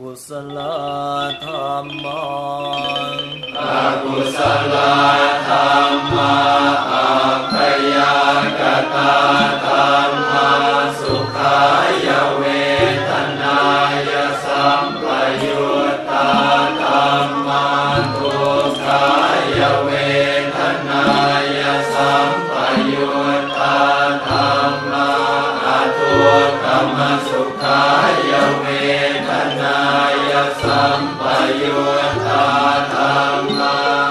กุศลธรรมังอกุศลธรรมะอภัย ประโยชน์ธรรมา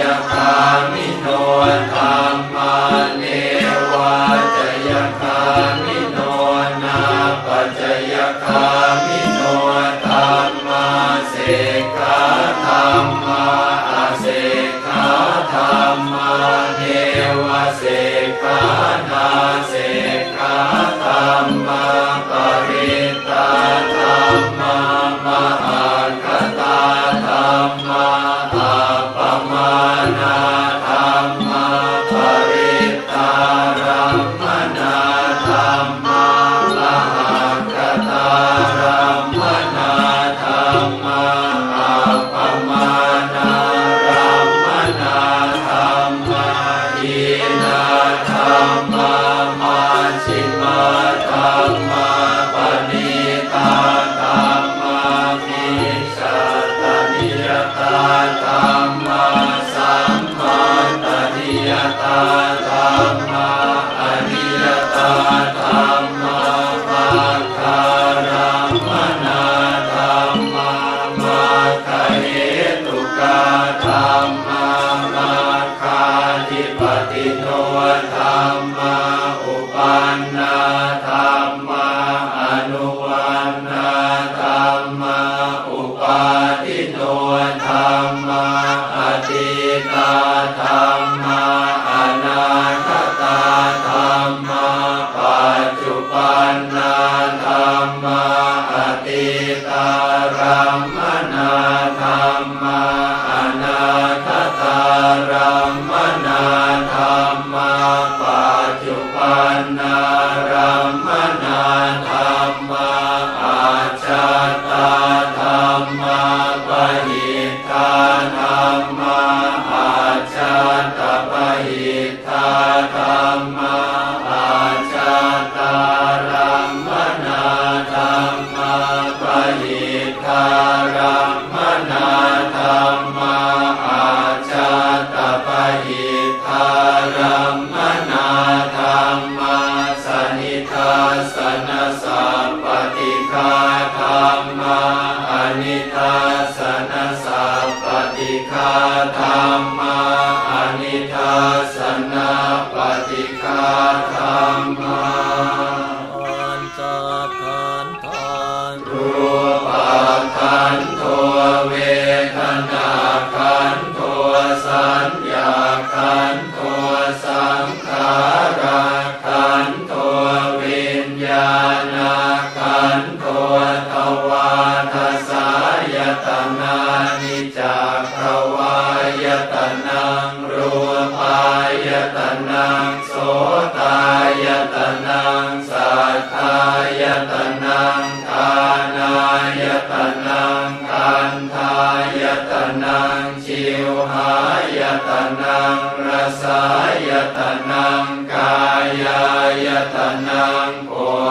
ยคาเม Nana. ติโนทา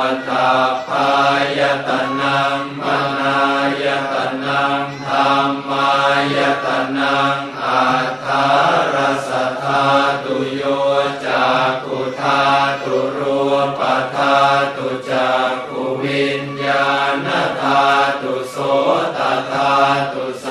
โพธาพายตนังมนายตนังธรรมายตนังอัฏฐารสธาตุโยจากุธาตุรูปธาตุจากุวิญญาณธาตุโสตธาตุส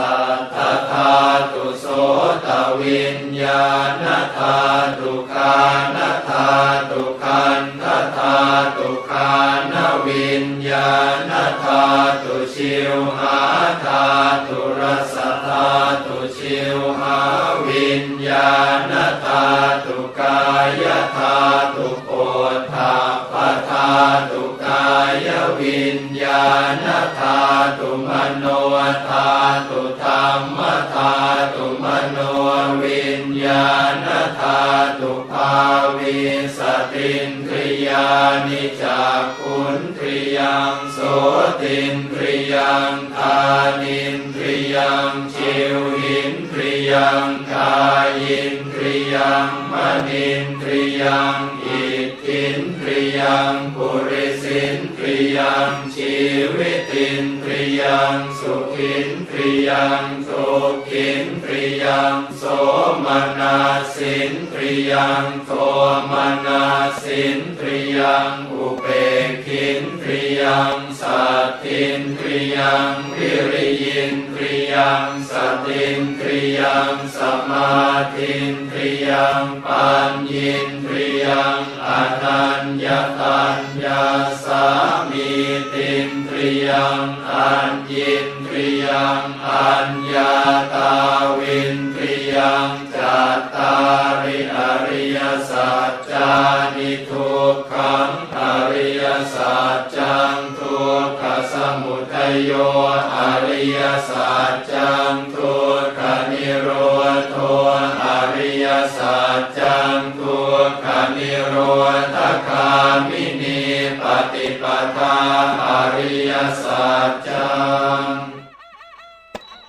าณธาตุชิวหาธาตุรสธาตุชิวหาวิญญาณธาตุกายธาตุโพธาปธาตุกายวิญญาณธาตุมโนธาตุธรรมธาตุมโนวิญญาณธาตุภาวิสตินทริยานิจา ยังโสตินทริยังทานินทริยังชิวหินทริยังกายินทริยังมณินทริยังอิทธินทริยังปุริสินทริยังชีวิตินทริยังสุขินทริยังโสขินทริยังโสมนาสินทริยังโทมนาสินทริยัง ยังสัตทินทริยังวิริยินทริยังสตินทริยังสมาธินทริยังปัญญินทริยังอนัญญตัญญาสามีตินทริยังอัญญินทริยังอัญญาตาวินทริยังจัตตาริอริยสัจจานิทุกขังอริยสัจจังทุกขสมุทัย โยอริยสัจจังทุกขนิโรธอริยสัจจังทุกขนิโรธคามินีปฏิปทาอริยสัจ